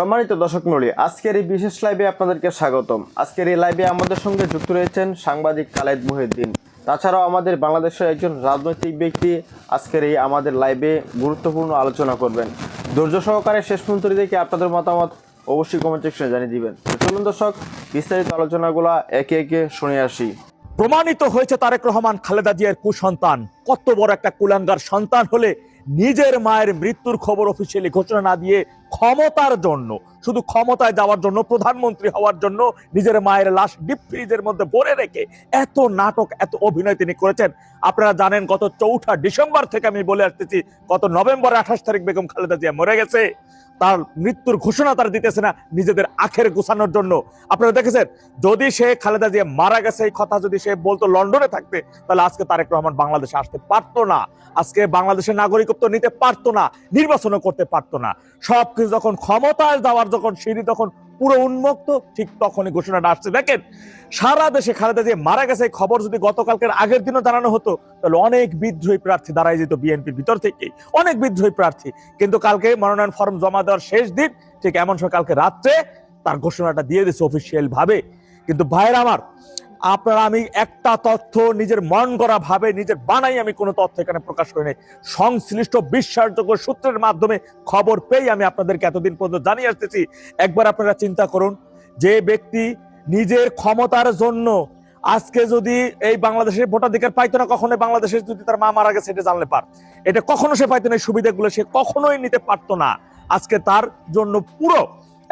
সম্মানিত দর্শক মণ্ডলী, আজকের এই বিশেষ লাইভে আপনাদেরকে স্বাগতম। আজকের এই লাইভে আমাদের সঙ্গে যুক্ত রয়েছেন সাংবাদিক খালেদ মুহিদ্দিন তাছাড়াও আমাদের বাংলাদেশের একজন রাজনৈতিক ব্যক্তি আজকের এই আমাদের লাইভে গুরুত্বপূর্ণ আলোচনা করবেন। ধৈর্য সহকারে শেষ পর্যন্ত দেখে আপনাদের মতামত অবশ্যই কমেন্ট সেকশনে জানিয়ে দিবেন। চলুন দর্শক, বিস্তারিত আলোচনাগুলো একে একে শুনে আসি। প্রমাণিত হয়েছে তারেক রহমান, খালেদা জিয়ার কুসন্তান। কত বড় একটা কুলাঙ্গার সন্তান হলে নিজের মায়ের মৃত্যুর খবর অফিসিয়ালি ঘোষণা না দিয়ে ক্ষমতার জন্য, শুধু ক্ষমতায় যাওয়ার জন্য, প্রধানমন্ত্রী হওয়ার জন্য নিজের মায়ের লাশ ডিপ ফ্রিজের মধ্যে ভরে রেখে এত নাটক, এত অভিনয় তিনি করেছেন। আপনারা জানেন, গত চৌঠা ডিসেম্বর থেকে আমি বলে আসতেছি, গত নভেম্বর আঠাশ তারিখ বেগম খালেদা জিয়া মরে গেছে। তার মৃত্যুর ঘোষণা তারা দিতেছে না নিজেদের আখের গোছানোর জন্য। আপনারা দেখেছেন, যদি সে খালেদা জিয়া মারা গেছে, এই কথা যদি সে বলতো লন্ডনে থাকতে, তাহলে আজকে তারেক রহমান বাংলাদেশে আসতে পারতো না। আজকে বাংলাদেশের নাগরিকত্ব নিতে পারতো না, নির্বাচনও করতে পারতো না। সবকিছু যখন ক্ষমতায় যাওয়ার, যখন সিঁড়ি তখন পুরো উন্মুক্ত, ঠিক তখনই ঘোষণাটা আসছে। দেখেন, সারা দেশে খালেদা জিয়া মারা গেছে খবর যদি গতকালকের আগের দিনও জানানো হতো, তাহলে অনেক বিদ্রোহী প্রার্থী দাঁড়াই যেত বিএনপির ভিতর থেকেই। অনেক বিদ্রোহী প্রার্থী। কিন্তু কালকে মনোনয়ন ফর্ম জমা দেওয়ার শেষ দিন, ঠিক এমন সময় কালকে রাত্রে তার ঘোষণাটা দিয়ে দিয়েছে অফিসিয়াল ভাবে। কিন্তু ভাইয়ের আমার আপনারা আমি একটা তথ্য নিজের মন করা ভাবে নিজের বানাই আমি কোনো তথ্য এখানে প্রকাশ করি নাই। সংশ্লিষ্ট বিশ্বাসযোগ্য সূত্রের মাধ্যমে খবর পেয়ে আমি আপনাদেরকে এতদিন পর্যন্ত জানিয়ে আসতেছি। একবার আপনারা চিন্তা করুন যে ব্যক্তি নিজের ক্ষমতার জন্য আজকে যদি এই বাংলাদেশের ভোটাধিকার পাইতো না কখনো বাংলাদেশে যদি তার মা মারা গেছে এটা জানলে পার। এটা কখনো সে পাইতো না, এই সুবিধাগুলো সে কখনোই নিতে পারতো না। আজকে তার জন্য পুরো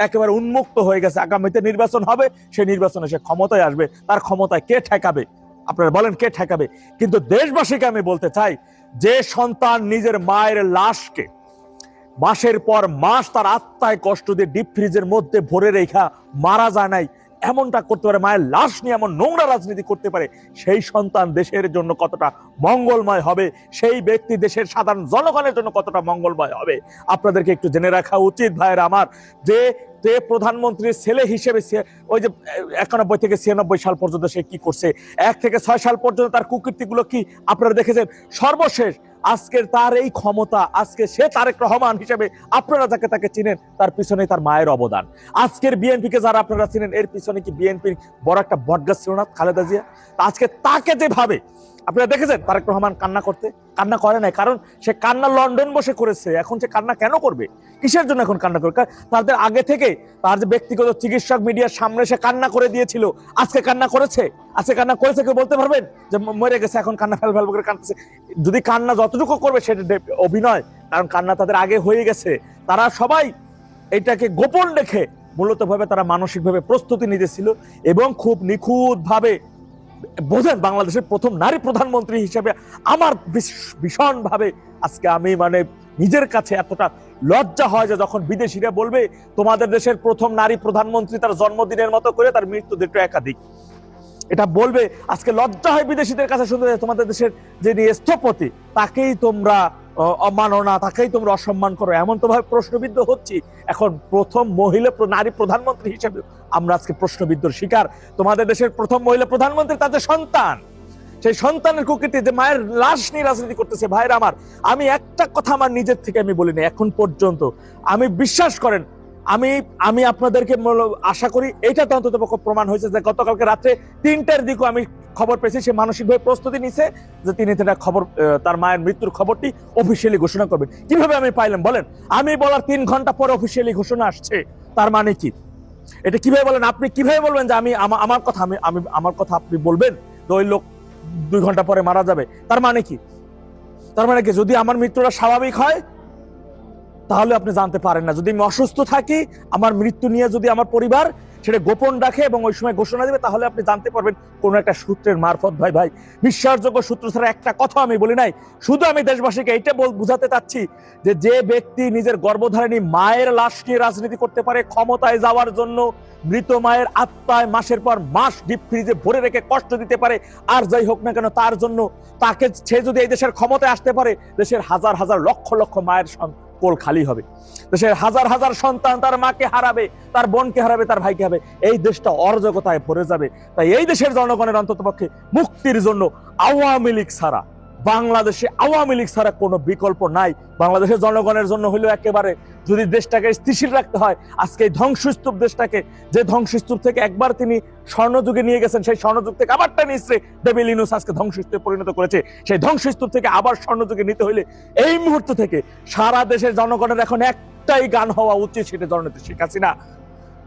একেবারে উন্মুক্ত হয়ে গেছে। আগামীতে নির্বাচন হবে, সেই নির্বাচনে সে ক্ষমতায় আসবে। তার ক্ষমতায় কে ঠেকাবে? আপনারা বলেন কে ঠেকাবে? কিন্তু দেশবাসীকে আমি বলতে চাই, যে সন্তান নিজের মায়ের লাশকে মাসের পর মাস তার আত্মায় কষ্ট দিয়ে ডিপ ফ্রিজের মধ্যে ভরে রেখা মারা যায় নাই, এমনটা করতে পারে, মায়ের লাশ নিয়ে এমন নোংরা রাজনীতি করতে পারে, সেই সন্তান দেশের জন্য কতটা মঙ্গলময় হবে, সেই ব্যক্তি দেশের সাধারণ জনগণের জন্য কতটা মঙ্গলময় হবে? আপনাদেরকে একটু জেনে রাখা উচিত, ভাইয়ের আমার, যে যে প্রধানমন্ত্রীর ছেলে হিসেবে ওই যে একানব্বই থেকে ছিয়ানব্বই সাল পর্যন্ত সে কি করছে? এক থেকে ছয় সাল পর্যন্ত তার কুকীর্তিগুলো কি আপনারা দেখেছেন? সর্বশেষ আজকের তার এই ক্ষমতা, আজকে সে তারেক রহমান হিসেবে আপনারা যাকে তাকে চিনেন, তার পিছনে তার মায়ের অবদান। আজকের বিএনপিকে যারা আপনারা চিনেন, এর পিছনে কি বিএনপির বড় একটা বটগাছ ছিল না খালেদা জিয়া? আজকে তাকে যেভাবে আপনারা দেখেছেন তারেক রহমান কান্না করতে, কান্না করে নাই। কারণ সে কান্না লন্ডন বসে করেছে। এখন সে কান্না কেন করবে? কিসের জন্য এখন কান্না করবে? তাদের আগে থেকে তার যে ব্যক্তিগত চিকিৎসক মিডিয়ার সামনে সে কান্না করে দিয়েছিল। আজকে কান্না করেছে? আজকে কান্না করেছে কেউ বলতে পারবেন? যে মরে গেছে, এখন কান্না ফেল ফেল করে কাঁদতেছে। যদি কান্না যতটুকু করবে, সেটা অভিনয়। কারণ কান্না তাদের আগে হয়ে গেছে। তারা সবাই এটাকে গোপন রেখে মূলত ভাবে তারা মানসিকভাবে প্রস্তুতি নিতেছিল এবং খুব নিখুঁত ভাবে বোঝেন বাংলাদেশের প্রথম নারী প্রধানমন্ত্রী হিসেবে আমার ভীষণ ভীষণভাবে আজকে আমি মানে নিজের কাছে এতটা লজ্জা হয় যে যখন বিদেশিরা বলবে, তোমাদের দেশের প্রথম নারী প্রধানমন্ত্রী তার জন্মদিনের মতো করে তার মৃত্যু দুটো একাধিক। এটা বলবে, আজকে লজ্জা হয় বিদেশিদের কাছে শুনতে তোমাদের দেশের যিনি স্থপতি, তাকেই তোমরা আহ, অমানো না তাকেই তোমরা অসম্মান করো। এমন তো ভাবে প্রশ্নবিদ্ধ হচ্ছি। এখন প্রথম মহিলা নারী প্রধানমন্ত্রী হিসেবে আমরা আজকে প্রশ্নবিদ্ধর শিকার। তোমাদের দেশের প্রথম মহিলা প্রধানমন্ত্রী তাদের সন্তান সেই সন্তানের কুকৃতি যে মায়ের লাশ নিয়ে রাজনীতি করতেছে ভাইরা আমার আমি একটা কথা আমার নিজের থেকে আমি বলিনি এখন পর্যন্ত। আমি বিশ্বাস করেন আমি আমি আপনাদেরকে আশা করি এটা তো অন্তত প্রমাণ হয়েছে যে গতকালকে রাত্রে তিনটার দিকেও আমি খবর পেয়েছি, সে মানসিকভাবে প্রস্তুতি নিছে যে তিনি সেটা খবর তার মায়ের মৃত্যুর খবরটি অফিসিয়ালি ঘোষণা করবেন। কীভাবে আমি পাইলাম বলেন? আমি বলার তিন ঘণ্টা পর অফিসিয়ালি ঘোষণা আসছে। তার মানে কি? এটা কীভাবে বলেন? আপনি কীভাবে বলবেন যে আমি আমার কথা আমি আমি, আমার কথা আপনি বলবেন? যে ওই লোক দুই ঘণ্টা পরে মারা যাবে। তার মানে কি? তার মানে কি? যদি আমার মৃত্যুটা স্বাভাবিক হয়, তাহলে আপনি জানতে পারেন না। যদি আমি অসুস্থ থাকি, আমার মৃত্যু নিয়ে যদি আমার পরিবার সেটা গোপন রাখে এবং ওই সময় ঘোষণা দেবে, তাহলে আপনি জানতে পারবেন কোন একটা সূত্রের মারফত। ভাই ভাই, বিশ্বাসযোগ্য সূত্র ছাড়া একটা কথা আমি বলি নাই, শুধু আমি দেশবাসীকে এইটা বল বুঝাতে চাচ্ছি যে যে ব্যক্তি নিজের গর্ভধারিণী মায়ের লাশ নিয়ে রাজনীতি করতে পারে, ক্ষমতায় যাওয়ার জন্য মৃত মায়ের আত্মায় মাসের পর মাস ডিপ ফ্রিজে ভরে রেখে কষ্ট দিতে পারে, আর যাই হোক না কেন তার জন্য তাকে, সে যদি এই দেশের ক্ষমতায় আসতে পারে, দেশের হাজার হাজার লক্ষ লক্ষ মায়ের সন- কোল খালি হবে। দেশের হাজার হাজার সন্তান তার মাকে হারাবে, তার বোনকে হারাবে, তার ভাইকে হবে এই দেশটা অরাজকতায় ভরে যাবে। তাই এই দেশের জনগণের অন্তত পক্ষে মুক্তির জন্য আওয়ামী লীগ ছাড়া বাংলাদেশে আওয়ামী লীগ ছাড়া কোনো বিকল্প নাই। বাংলাদেশের জনগণের জন্য হলেও একেবারে যদি দেশটাকে স্থিতিশীল রাখতে হয়, আজকে এই ধ্বংসস্তূপ দেশটাকে, যে ধ্বংসস্তূপ থেকে একবার তিনি স্বর্ণযুগে নিয়ে গেছেন, সেই স্বর্ণযুগ থেকে আবার টেনে ইসরে ডেভিল ইনুস আজকে ধ্বংসস্তূপে পরিণত করেছে। সেই ধ্বংসস্তূপ থেকে আবার স্বর্ণযুগে নিতে হইলে এই মুহূর্ত থেকে সারা দেশের জনগণের এখন একটাই গান হওয়া উচিত, সেটা জননেত্রী শেখ হাসিনা।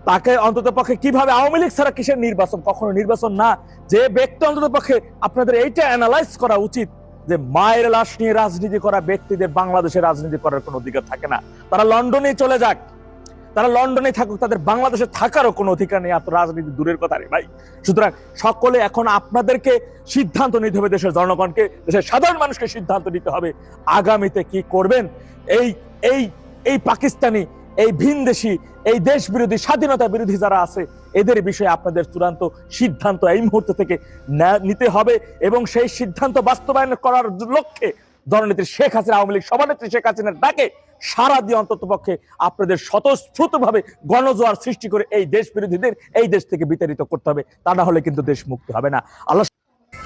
তাকে অন্তত পক্ষে কীভাবে আওয়ামী লীগ ছাড়া কিসের নির্বাচন? কখনো নির্বাচন না, যে ব্যক্তি অন্তত পক্ষে আপনাদের এইটা অ্যানালাইজ করা উচিত যে মায়ের লাশ নিয়ে রাজনীতি করা ব্যক্তিদের বাংলাদেশে রাজনীতি করার কোনো অধিকার থাকে না। তারা লন্ডনে চলে যাক। তারা লন্ডনে থাকুক, তাদের বাংলাদেশে থাকারও কোনো অধিকার নেই। এত রাজনীতি দূরের কথা রে ভাই। সুতরাং সকলে এখন আপনাদেরকে সিদ্ধান্ত নিতে হবে দেশের জনগণকে, দেশের সাধারণ মানুষকে সিদ্ধান্ত নিতে হবে। আগামীতে কি করবেন? এই এই এই পাকিস্তানি এই ভিনদেশি এই দেশ বিরোধী স্বাধীনতা বিরোধী যারা আছে, এদের বিষয়ে আপনাদের চূড়ান্ত সিদ্ধান্ত এই মুহূর্ত থেকে নিতে হবে এবং সেই সিদ্ধান্ত বাস্তবায়ন করার লক্ষ্যে দলনেত্রী শেখ হাসিনা, আওয়ামী লীগ সভানেত্রী শেখ হাসিনার ডাকে সারা দিয়ে অন্তত পক্ষে আপনাদের স্বতঃস্ফূর্ত ভাবে গণজোয়ার সৃষ্টি করে এই দেশ বিরোধীদের এই দেশ থেকে বিতাড়িত করতে হবে। তা না হলে কিন্তু দেশ মুক্ত হবে না। আল্লাহ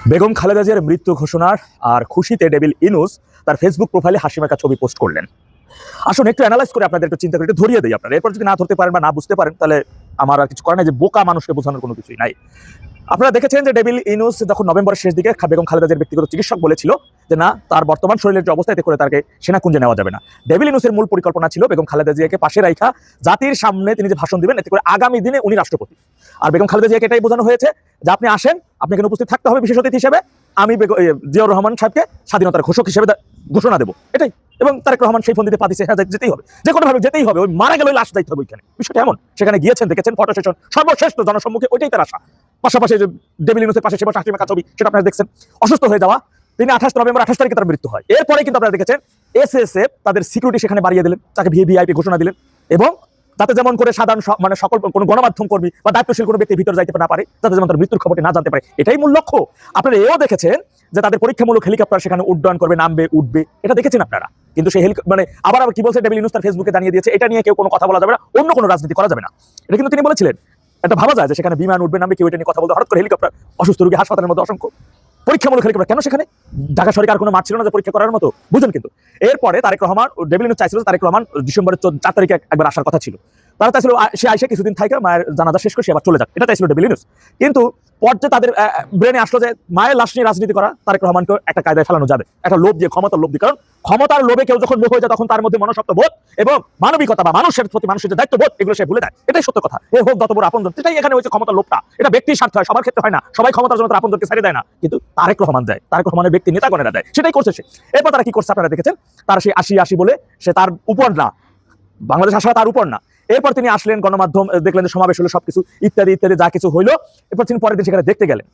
বেগম খালেদা জিয়ার মৃত্যু ঘোষণার আর খুশিতে ডেভিল ইনুস তার ফেসবুক প্রোফাইলে হাসিমাকা ছবি পোস্ট করলেন। আসুন, একটু অ্যানালাইজ করে আপনাদের একটু চিন্তা করে একটু ধরিয়ে দিই আপনারা। এরপর যদি না ধরতে পারেন বা না বুঝতে পারেন, তাহলে আমার আর কিছু করার নাই যে বোকা মানুষকে বোঝানোর কোনো কিছুই নাই। আপনারা দেখেছেন যে ডেভিল ইনুস যখন নভেম্বরের শেষ দিকে বেগম খালেদা জিয়ার ব্যক্তিগত চিকিৎসক বলেছিল যে না, তার বর্তমান শরীরের যে অবস্থা, এতে করে তাকে সেনাকুঞ্জে নেওয়া যাবে না। ডেভিল ইনুসের মূল পরিকল্পনা ছিল বেগম খালেদা জিয়াকে পাশে রাখা জাতির সামনে তিনি যে ভাষণ দিবেন, এতে করে আগামী দিনে উনি রাষ্ট্রপতি। আর বেগম খালেদা জিয়াকে এটাই বোঝানো হয়েছে যে আপনি আসেন আপনি এখানে উপস্থিত থাকতে হবে বিশেষ অতিথি হিসেবে। আমি জিয়াউর রহমান সাহেবকে স্বাধীনতার ঘোষক হিসেবে ঘোষণা দেবো। এটাই। এবং তারেক রহমান সেই ফোন দিতে পাঠিয়েছে হ্যাঁ যেতেই হবে। যে কোনো ভাবে যেতেই হবে। ওই মারা গেলে লাশ যাইতে হবে ওইখানে। বিষয়টা এমন। সেখানে গিয়েছেন, দেখেছেন ফটো সেশন সর্বশ্রেষ্ঠ জনসম্মুখে ওইটাই তার আশা। পাশাপাশি যে ডেভিল ইনুসের পাশে সেবা শাস্তি ছবি, সেটা আপনারা দেখছেন। অসুস্থ হয়ে যাওয়া। তিনি আঠাশ নভেম্বর, আঠাশ তারিখে তার মৃত্যু হয়। এরপরে কিন্তু আপনারা দেখেছেন এসএসএফ তাদের সিকিউরিটি সেখানে বাড়িয়ে দিলেন। তাকে ভিভিআইপি ঘোষণা দিলেন। এবং যাতে যেমন করে সাধারণ মানে সকল কোনো গণমাধ্যম কর্মী বা দায়িত্বশীল কোনো ব্যক্তি ভিতরে যাইতে না পারে যাতে যেমন তার মৃত্যুর খবরটি না জানতে পারে, এটাই মূল লক্ষ্য। আপনারা এও দেখেছেন যে তাদের পরীক্ষামূলক হেলিকপ্টার সেখানে উড্ডয়ন করবে, নামবে, উঠবে, এটা দেখেছেন আপনারা? কিন্তু সেই হেলিক মানে আবার আবার কি বলছে ডেভিল ইউনুস তার ফেসবুকে জানিয়ে দিয়েছে, এটা নিয়ে কেউ কোনো কথা বলা যাবে না, অন্য কোনো রাজনীতি করা যাবে না। এটা কিন্তু তিনি বলেছিলেন। এটা ভাবা যায় যে সেখানে বিমান উঠবে, নামবে, কেউ এটা নিয়ে কথা বলতে হঠাৎ করে হেলিকপ্টার, অসুস্থ রোগী হাসপাতালের মধ্যে অসংখ্য। পরীক্ষামূলক হেলিকপ্টার কেন সেখানে? ঢাকা সরকার কোনো মাঠ ছিল না যে পরীক্ষা করার মতো? বুঝুন কিন্তু। এরপরে তারেক রহমান ও ডেভিল ইউনুস চাইছিল তারেক রহমান, ডিসেম্বরের চার তারিখে একবার আসার কথা ছিল। তারা চাইছিল সে আইসে কিছুদিন থাকে মায়ের জানাজা শেষ করে সে আবার চলে যাক। এটা চাইছিল ডেভিল ইউনুস কিন্তু পর্যায়ে তাদের ব্রেনে আসলো যে মায়ের লাশ নিয়ে রাজনীতি করা, তারেক রহমানকে একটা কায়দায় ফেলানো যাবে। একটা লোভ দিয়ে, ক্ষমতার লোভ দিয়ে। কারণ ক্ষমতার লোভে কেউ যখন লোভ হয়ে যায়, তখন তার মধ্যে মনসত্ব বোধ এবং মানবিকতা বা মানুষের প্রতি মানুষের যে দায়িত্ব বোধ এগুলো সে ভুলে যায়। এটাই সত্য কথা। এ হোক, যত বড় আপনজন সেটাই এখানে হয়েছে ক্ষমতার লোভটা, এটা ব্যক্তির স্বার্থ হয়, সবার ক্ষেত্রে হয় না। সবাই ক্ষমতার জন্য তার আপনজনকে ছেড়ে দেয় না। কিন্তু তারেক রহমান দেয় তারেক রহমানের ব্যক্তি নেতাগণেরা দেয়। সেটাই করছে সে। এরপর তারা কি করছে আপনারা দেখেছেন? তারা সেই আশি আশি বলে সে তার উপর না। বাংলাদেশ আসা তার উপর না। এরপর তিনি আসলেন গণমাধ্যম, দেখলেন সমাবেশ হলো সবকিছু, ইত্যাদি ইত্যাদি, যা কিছু হইল। এরপর তিনি পরের দিন সেখানে দেখতে গেলেন।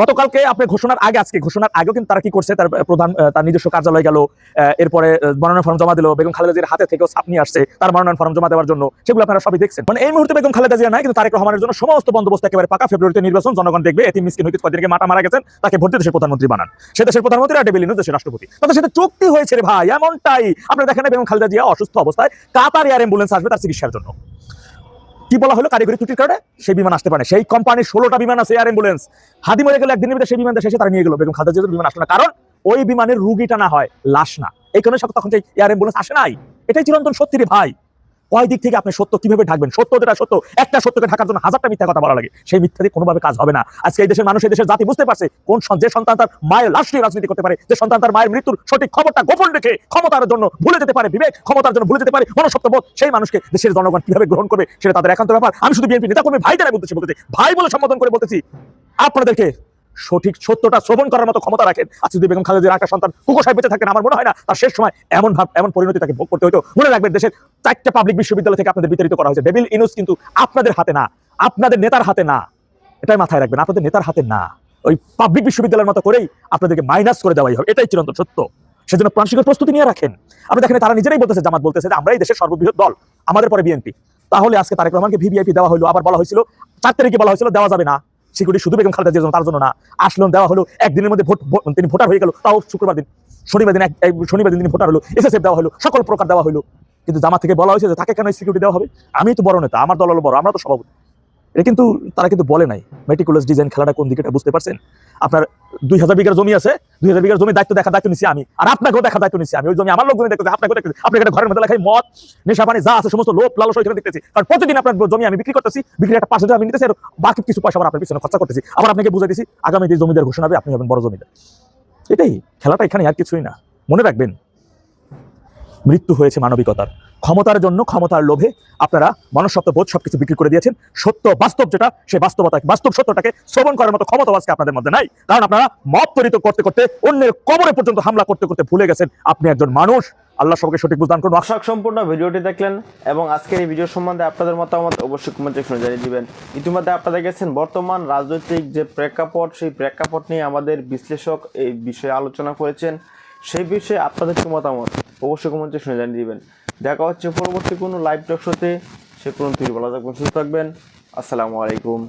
গতকালকে আপনি ঘোষণার আগে, আজকে ঘোষণার আগেও কিন্তু তারা কি করছে? তার প্রধান তার নিজস্ব কার্যালয় গেল এরপরে মনোনয়ন ফর্ম জমা দিল, বেগম খালেদা জিয়ার হাতে থেকেও ছাপ নিয়ে আসছে, তার মনোনয়ন ফর্ম জমা দেওয়ার জন্য। সেগুলো আপনারা সবই দেখছেন। মানে এই মুহূর্তে বেগম খালেদা জিয়া নাই, কিন্তু তারেক রহমানের জন্য সমস্ত বন্দোবস্ত একেবারে পাকা। ফেব্রুয়ারিতে নির্বাচন, জনগণ দেখবে এটি মিসকিন, হইতে কদিন আগে মাটা মারা গেছেন, তাকে দিয়ে দেশের প্রধানমন্ত্রী বানান। সে দেশের প্রধানমন্ত্রী আর ডেভিল ইনুস দেশের রাষ্ট্রপতি। তাদের সাথে চুক্তি হয়েছে ভাই, এমনটাই। আপনারা দেখেন বেগম খালেদা জিয়া অসুস্থ অবস্থায় কাতার এয়ার অ্যাম্বুলেন্স আসবে তার চিকিৎসার জন্য। কি বলা হলো কারিগরি ত্রুটির কারণে? সেই বিমান আসতে পারে। সেই কোম্পানির ষোলোটা বিমান আছে এয়ার অ্যাম্বুলেন্স হাদি মরে গেলে, একদিনের ভিতরে সেই বিমান শেষে তারা নিয়ে গেল। বেগম খাদ্য বিমান আসলো না। কারণ ওই বিমানের রুগীটা না হয়, লাশ না। এই কারণে তখন সেই এয়ার অ্যাম্বুলেন্স আসে নাই। এটাই চিরন্তন সত্যি ভাই। কয় দিক থেকে আপনি সত্য কীভাবে ঢাকবেন? সত্য যেটা সত্য, একটা সত্যকে ঢাকার জন্য হাজারটা মিথ্যা কথা বলা লাগে। সেই মিথ্যা দিয়ে কোনোভাবে কাজ হবে না। আজকে এই দেশের মানুষ, এই দেশের জাতি বুঝতে পারছে কোন যে সন্তান তার মায়ের লাশ রাজনীতি করতে পারে, যে সন্তান তার মায়ের মৃত্যুর সঠিক খবরটা গোপন রেখে ক্ষমতার জন্য ভুলে যেতে পারে, বিবেক ক্ষমতার জন্য ভুলে যেতে পারে মনসত্ববোধ সেই মানুষকে দেশের জনগণ কীভাবে গ্রহণ করবে, সেটা তাদের একান্ত ব্যাপার। আমি শুধু বিএনপি নেতা কর্মী ভাই দ্বারা বলতেছি বলতেছি ভাই বলে সম্বোধন করে বলতেছি, আপনাদেরকে সঠিক সত্যটা শ্রবণ করার মতো ক্ষমতা রাখেন আজকে বেগম খালেদার একটা সন্তান কুকো সাহেব বেঁচে থাকেন আমার মনে হয় না, তার শেষ সময় এমন ভাব, এমন পরিণতি তাকে ভোগ করতে হতো। মনে রাখবেন, দেশের চারটা পাবলিক বিশ্ববিদ্যালয় থেকে আপনাদের বিতাড়িত করা হয়েছে। ডেভিল ইনুস কিন্তু আপনাদের হাতে না, আপনাদের নেতার হাতে না। এটাই মাথায় রাখবেন, আপনাদের নেতার হাতে না। ওই পাবলিক বিশ্ববিদ্যালয়ের মতো করেই আপনাদেরকে মাইনাস করে দেওয়াই হবে। এটাই চিরন্তন সত্য। সেজন্য প্রাণশিকের প্রস্তুতি নিয়ে রাখেন। আপনি দেখেন, তারা নিজেরাই বলতেছে, জামাত বলতেছে যে আমরাই দেশের সর্ববৃহৎ দল, আমাদের পরে বিএনপি। তাহলে আজকে তারেক রহমানকে ভিভিআইপি দেওয়া হলো, আবার বলা হয়েছিল, চার তারিখে বলা হয়েছিল, দেওয়া যাবে না। সিকিউরিটি শুধু বেগম খালেদা জিয়ার জন্য, তার জন্য না। আসলো দেওয়া হলো একদিনের মধ্যে ভোট তিনি ভোটার হয়ে গেল তাও শুক্রবার দিন। শনিবার দিন এক- শনিবার দিন তিনি ভোটার হলো এসএসএফ দেওয়া হলো সকল প্রকার দেওয়া হলো। কিন্তু জামা থেকে বলা হয়েছে যে তাকে কেন সিকিউরিটি দেওয়া হবে? আমি তো বড় নেতা আমার দল হলো বড় আমরা তো সভাপতি। এটা কিন্তু তারা কিন্তু বলে নাই। মেটিকুলাস ডিজাইন খেলাটা কোন দিকে এটা বুঝতে পারছেন? আপনার দুই হাজার বিঘার জমি আছে, দুই হাজার বিঘার জমি দায়িত্ব দেখা দায়িত্ব নিছি আমি। আর আপনাকেও দেখা দায়িত্ব নিছি আমি। ওই জমি আমার লোকজন দেখতেছি আপনাকেও দেখতেছি আপনি এখানে ঘরের মধ্যে লেখাই মদ, নেশা, পানি, যা আছে, সমস্ত লোভ, লালস এখানে দেখতেছি। কারণ প্রতিদিন আপনার জমি আমি বিক্রি করতেছি, বিক্রি একটা পার্সেন্ট আমি নিতেছি, আর বাকি কিছু পয়সা আবার আপনার পিছনে খরচা করতেছি। আবার আপনাকে বুঝাই দিছি, আগামী যে জমিদার ঘোষণা হবে, আপনি হবেন বড় জমিদার। এটাই, খেলাটা এখানে আর কিছুই না। মনে রাখবেন, মৃত্যু হয়েছে মানবিকতার। ক্ষমতার জন্য, ক্ষমতার লোভে আপনারা মনুষ্যত্ব বোধ সবকিছু বিক্রি করে দিয়েছেন। সত্য বাস্তব যেটা সেই বাস্তবতা, বাস্তব সত্যটাকে শ্রবণ করার মতো ক্ষমতা আজকে আপনাদের মধ্যে নাই। কারণ আপনারা মত তরিত করতে করতে অন্যের কবরে পর্যন্ত হামলা করতে করতে ভুলে গেছেন। আপনি একজন মানুষ। আল্লাহ সবকে সঠিক বুঝদান করুন। আশাক সম্পূর্ণ ভিডিওটি দেখলেন এবং আজকের এই ভিডিও সম্বন্ধে আপনাদের মতামত অবশ্যই কমেন্ট সেকশনে জানিয়ে দিবেন। ইতিমধ্যে আপনারা দেখেছেন বর্তমান রাজনৈতিক যে প্রেক্ষাপট, সেই প্রেক্ষাপট নিয়ে আমাদের বিশ্লেষক এই বিষয়ে আলোচনা করেছেন। সেই বিষয়ে আপনাদের কি মতামত? অবশ্যই কমেন্ট সেকশনে জানিয়ে দিবেন। দেখা হচ্ছে পরবর্তী কোনো লাইভ টক শোতে সে তুই ভালো থাকবেন, সুস্থ থাকবেন। আসসালামু আলাইকুম।